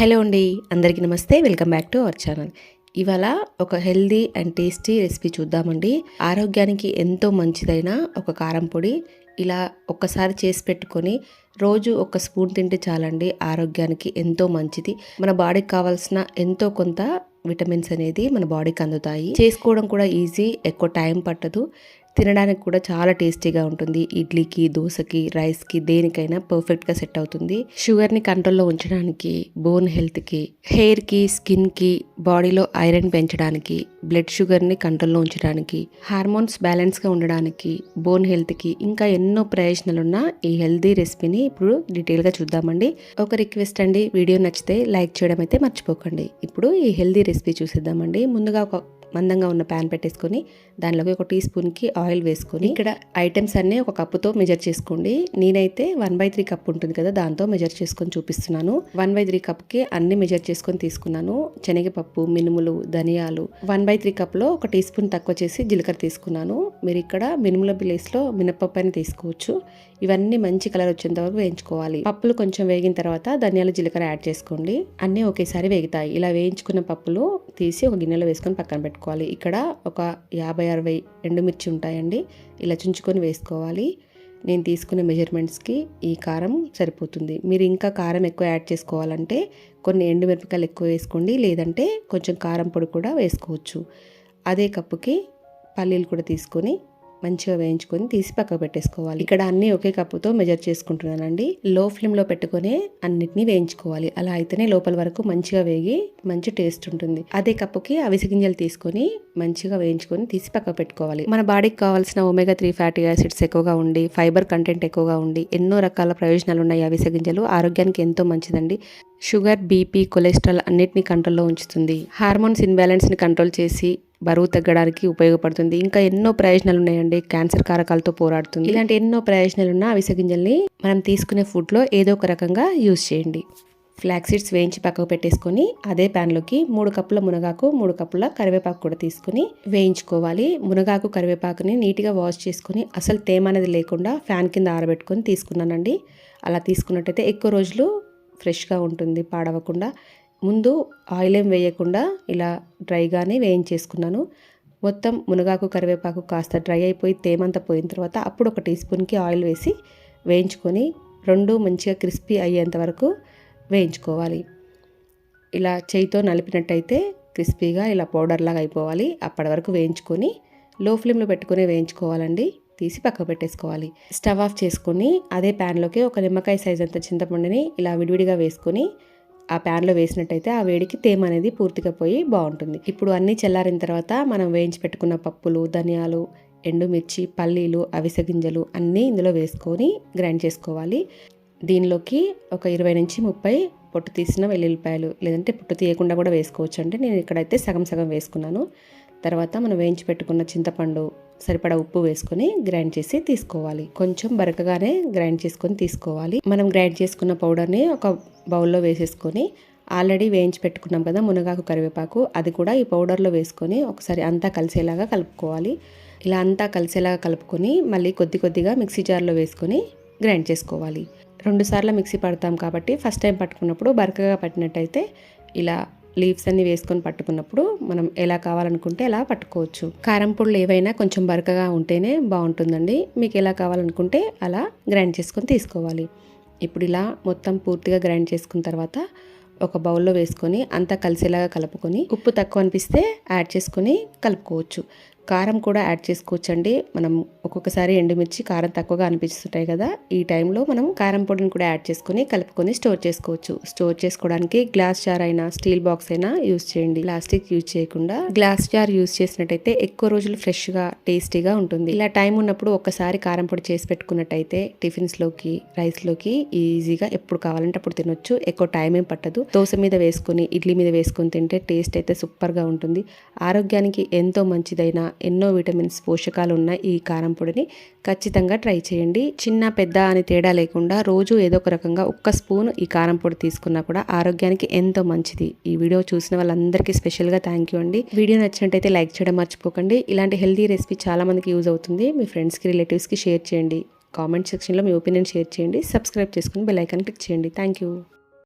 Hello అండి అందరికీ నమస్తే welcome back to our channel. ఇవాళ ఒక హెల్దీ అండ్ టేస్టీ రెసిపీ చూద్దామండి. ఆరోగ్యానికి ఎంతో మంచిదైన ఒక కారం పొడి ఇలా ఒక్కసారి చేసి పెట్టుకొని రోజు ఒక స్పూన్ తింటే చాలండి ఆరోగ్యానికి ఎంతో మంచిది. మన బాడీకి కావాల్సిన ఎంతో కొంత విటమిన్స్ అనేది మన బాడీకి అందుతాయి. చేసుకోవడం కూడా ఈజీ ఎక్కువ టైం పట్టదు. తినడానికి కూడా చాలా టేస్టీగా ఉంటుంది. ఇడ్లీకి దోశకి రైస్కి దేనికైనా పర్ఫెక్ట్గా సెట్ అవుతుంది. షుగర్ని కంట్రోల్లో ఉంచడానికి బోన్ హెల్త్కి హెయిర్కి స్కిన్కి బాడీలో ఐరన్ పెంచడానికి బ్లడ్ షుగర్ని కంట్రోల్లో ఉంచడానికి హార్మోన్స్ బ్యాలెన్స్గా ఉండడానికి బోన్ హెల్త్కి ఇంకా ఎన్నో ప్రయోజనాలు ఉన్న ఈ హెల్తీ రెసిపీని ఇప్పుడు డీటెయిల్గా చూద్దామండి. ఒక రిక్వెస్ట్ అండి వీడియో నచ్చితే లైక్ చేయడం అయితే మర్చిపోకండి. ఇప్పుడు ఈ హెల్దీ రెసిపీ చూసేద్దామండి. ముందుగా ఒక మందంగా ఉన్న ప్యాన్ పెట్టేసుకొని దానిలోకి ఒక టీ స్పూన్కి ఆయిల్ వేసుకొని ఇక్కడ ఐటమ్స్ అన్నీ ఒక కప్పుతో మెజర్ చేసుకోండి. నేనైతే వన్ బై త్రీ కప్ ఉంటుంది కదా దాంతో మెజర్ చేసుకొని చూపిస్తున్నాను. వన్ బై త్రీ కప్కి అన్ని మెజర్ చేసుకొని తీసుకున్నాను. శనగపప్పు మినుములు ధనియాలు. వన్ బై త్రీ కప్లో ఒక టీ స్పూన్ తక్కువ చేసి జీలకర్ర తీసుకున్నాను. మీరు ఇక్కడ మినుముల ప్లేస్లో మినపప్పు అని తీసుకోవచ్చు. ఇవన్నీ మంచి కలర్ వచ్చేంత వరకు వేయించుకోవాలి. పప్పులు కొంచెం వేగిన తర్వాత ధనియాలు జీలకర్ర యాడ్ చేసుకోండి. అన్నీ ఒకేసారి వేగుతాయి. ఇలా వేయించుకున్న పప్పులు తీసి ఒక గిన్నెలో వేసుకొని పక్కన పెట్టుకోవాలి ఇక్కడ ఒక యాభై అరవై ఎండుమిర్చి ఉంటాయండి. ఇలా చుంచుకొని వేసుకోవాలి. నేను తీసుకునే మెజర్మెంట్స్కి ఈ కారం సరిపోతుంది. మీరు ఇంకా కారం ఎక్కువ యాడ్ చేసుకోవాలంటే కొన్ని ఎండుమిరపకాయలు ఎక్కువ వేసుకోండి. లేదంటే కొంచెం కారం పొడి కూడా వేసుకోవచ్చు. అదే కప్పుకి పల్లీలు కూడా తీసుకొని మంచిగా వేయించుకొని తీసి పక్కకు పెట్టేసుకోవాలి. ఇక్కడ అన్ని ఒకే కప్పుతో మెజర్ చేసుకుంటున్నానండి. లో ఫ్లేమ్లో పెట్టుకొని అన్నిటిని వేయించుకోవాలి. అలా అయితేనే లోపల వరకు మంచిగా వేగి మంచి టేస్ట్ ఉంటుంది. అదే కప్పుకి అవిసి గింజలు తీసుకొని మంచిగా వేయించుకొని తీసి పక్కకు పెట్టుకోవాలి. మన బాడీకి కావాల్సిన ఒమేగా త్రీ ఫ్యాటీ యాసిడ్స్ ఎక్కువగా ఉండి ఫైబర్ కంటెంట్ ఎక్కువగా ఉండి ఎన్నో రకాల ప్రయోజనాలు ఉన్నాయి అవిసె గింజలు ఆరోగ్యానికి ఎంతో మంచిదండి. షుగర్ బీపీ కొలెస్ట్రాల్ అన్నిటిని కంట్రోల్లో ఉంచుతుంది. హార్మోన్స్ ఇన్బ్యాలెన్స్ని కంట్రోల్ చేసి బరువు తగ్గడానికి ఉపయోగపడుతుంది. ఇంకా ఎన్నో ప్రయోజనాలు ఉన్నాయండి క్యాన్సర్ కారకాలతో పోరాడుతుంది. ఇలాంటి ఎన్నో ప్రయోజనాలు ఉన్న అవిసె గింజల్ని మనం తీసుకునే ఫుడ్లో ఏదో ఒక రకంగా యూజ్ చేయండి. ఫ్లాక్ సీడ్స్ వేయించి పక్కకు పెట్టేసుకొని అదే ప్యాన్లోకి మూడు కప్పుల మునగాకు మూడు కప్పుల కరివేపాకు కూడా తీసుకుని వేయించుకోవాలి. మునగాకు కరివేపాకుని నీట్గా వాష్ చేసుకొని అసలు తేమ అనేది లేకుండా ఫ్యాన్ కింద ఆరబెట్టుకొని తీసుకున్నానండి. అలా తీసుకున్నట్టయితే ఎక్కువ రోజులు ఫ్రెష్గా ఉంటుంది పాడవకుండా. ముందు ఆయిల్ ఏం వేయకుండా ఇలా డ్రైగానే వేయించేసుకున్నాను. మొత్తం మునగాకు కరివేపాకు కాస్త డ్రై అయిపోయి తేమంతా పోయిన తర్వాత అప్పుడు ఒక టీ స్పూన్కి ఆయిల్ వేసి వేయించుకొని రెండు మంచిగా క్రిస్పీ అయ్యేంత వరకు వేయించుకోవాలి. ఇలా చేయితో నలిపినట్టయితే క్రిస్పీగా ఇలా పౌడర్ లాగా అయిపోవాలి. అప్పటి వరకు వేయించుకొని లో ఫ్లేమ్లో పెట్టుకుని వేయించుకోవాలండి. తీసి పక్క పెట్టేసుకోవాలి. స్టవ్ ఆఫ్ చేసుకొని అదే ప్యాన్లోకి ఒక నిమ్మకాయ సైజ్ అంత చింతపండుని ఇలా విడివిడిగా వేసుకొని ఆ ప్యాన్లో వేసినట్టయితే ఆ వేడికి తేమ అనేది పూర్తిగా పోయి బాగుంటుంది. ఇప్పుడు అన్నీ చల్లారిన తర్వాత మనం వేయించి పెట్టుకున్న పప్పులు ధనియాలు ఎండుమిర్చి పల్లీలు అవిసె గింజలు అన్నీ ఇందులో వేసుకొని గ్రైండ్ చేసుకోవాలి. దీనిలోకి ఒక ఇరవై నుంచి ముప్పై పొట్టు తీసిన వెల్లుల్లిపాయలు లేదంటే పొట్టు తీయకుండా కూడా వేసుకోవచ్చు అంటే నేను ఇక్కడైతే సగం సగం వేసుకున్నాను. తర్వాత మనం వేయించి పెట్టుకున్న చింతపండు సరిపడా ఉప్పు వేసుకొని గ్రైండ్ చేసి తీసుకోవాలి. కొంచెం బరకగానే గ్రైండ్ చేసుకొని తీసుకోవాలి. మనం గ్రైండ్ చేసుకున్న పౌడర్ని ఒక బౌల్లో వేసేసుకొని ఆల్రెడీ వేయించి పెట్టుకున్నాం కదా మునగాకు కరివేపాకు అది కూడా ఈ పౌడర్లో వేసుకొని ఒకసారి అంతా కలిసేలాగా కలుపుకోవాలి. ఇలా అంతా కలిసేలాగా కలుపుకొని మళ్ళీ కొద్ది కొద్దిగా మిక్సీ జార్లో వేసుకొని గ్రైండ్ చేసుకోవాలి. రెండుసార్లు మిక్సీ పడతాం కాబట్టి ఫస్ట్ టైం పట్టుకున్నప్పుడు బరకగా పట్టినట్టయితే ఇలా లీవ్స్ అన్ని వేసుకొని పట్టుకున్నప్పుడు మనం ఎలా కావాలనుకుంటే ఎలా పట్టుకోవచ్చు. కారం పొడులు ఏవైనా కొంచెం బరకగా ఉంటేనే బాగుంటుందండి. మీకు ఎలా కావాలనుకుంటే అలా గ్రైండ్ చేసుకొని తీసుకోవాలి. ఇప్పుడు ఇలా మొత్తం పూర్తిగా గ్రైండ్ చేసుకున్న తర్వాత ఒక బౌల్లో వేసుకొని అంతా కలిసేలాగా కలుపుకొని ఉప్పు తక్కువ అనిపిస్తే యాడ్ చేసుకొని కలుపుకోవచ్చు. కారం కూడా యాడ్ చేసుకోవచ్చండి. మనం ఒక్కొక్కసారి ఎండుమిర్చి కారం తక్కువగా అనిపిస్తుంటాయి కదా ఈ టైంలో మనం కారం పొడిని కూడా యాడ్ చేసుకొని కలుపుకొని స్టోర్ చేసుకోవచ్చు. స్టోర్ చేసుకోవడానికి గ్లాస్ జార్ అయినా స్టీల్ బాక్స్ అయినా యూజ్ చేయండి. ప్లాస్టిక్ యూజ్ చేయకుండా గ్లాస్ జార్ యూజ్ చేసినట్టయితే ఎక్కువ రోజులు ఫ్రెష్గా టేస్టీగా ఉంటుంది. ఇలా టైం ఉన్నప్పుడు ఒక్కసారి కారం పొడి చేసి పెట్టుకున్నట్టయితే టిఫిన్స్లోకి రైస్లోకి ఈజీగా ఎప్పుడు కావాలంటే అప్పుడు తినొచ్చు. ఎక్కువ టైం ఏం పట్టదు. దోశ మీద వేసుకొని ఇడ్లీ మీద వేసుకొని తింటే టేస్ట్ అయితే సూపర్గా ఉంటుంది. ఆరోగ్యానికి ఎంతో మంచిదైన ఎన్నో విటమిన్స్ పోషకాలు ఉన్న ఈ కారం పొడిని ఖచ్చితంగా ట్రై చేయండి. చిన్న పెద్ద అని తేడా లేకుండా రోజు ఏదో ఒక రకంగా ఒక్క స్పూన్ ఈ కారం పొడి తీసుకున్నా కూడా ఆరోగ్యానికి ఎంతో మంచిది. ఈ వీడియో చూసిన వాళ్ళందరికీ స్పెషల్గా థ్యాంక్ యూ అండి. వీడియో నచ్చినట్టయితే లైక్ చేయడం మర్చిపోకండి. ఇలాంటి హెల్తీ రెసిపీ చాలా మందికి యూజ్ అవుతుంది. మీ ఫ్రెండ్స్కి రిలేటివ్స్కి షేర్ చేయండి. కామెంట్ సెక్షన్లో మీ ఒపీనియన్ షేర్ చేయండి. సబ్స్క్రైబ్ చేసుకుని బెల్ ఐకాన్ క్లిక్ చేయండి. Thank you